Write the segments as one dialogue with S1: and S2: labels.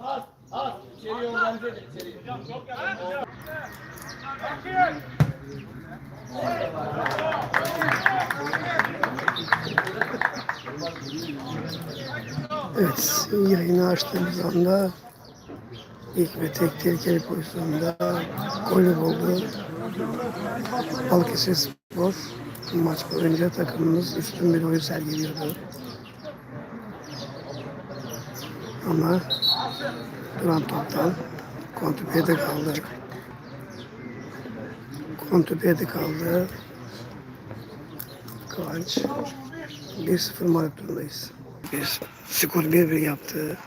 S1: Az, az. İçeriye organize edin, içeriye.
S2: Evet, yayını açtığımız anda ilk ve tek tehlikeli pozisyonda golü buldu. Balıkesir Spor maç boyunca takımımız üstün bir oyun sergiliyordu. Ama duran toptan kontüpiyede kaldı. Kontüpiyede kaldı. Kıvanç 1-0 mağlup durumdayız. Biz skor 1-1 yaptı.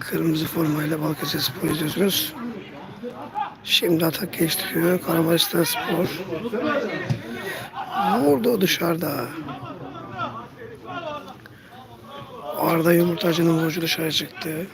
S2: Kırmızı formayla Balıkesir Spor izliyorsunuz. Şimdi atak geçtiriyor Karabaşlar Spor. Vurdu dışarıda. Arda Yumurtacı'nın vurucu dışarı çıktı.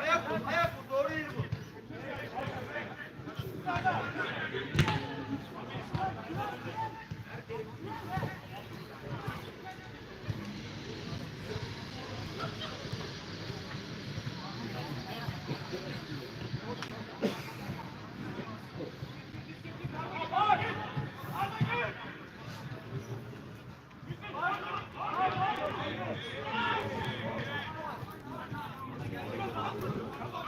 S1: Ayak vur, ayak vur. Doğru yeri vur.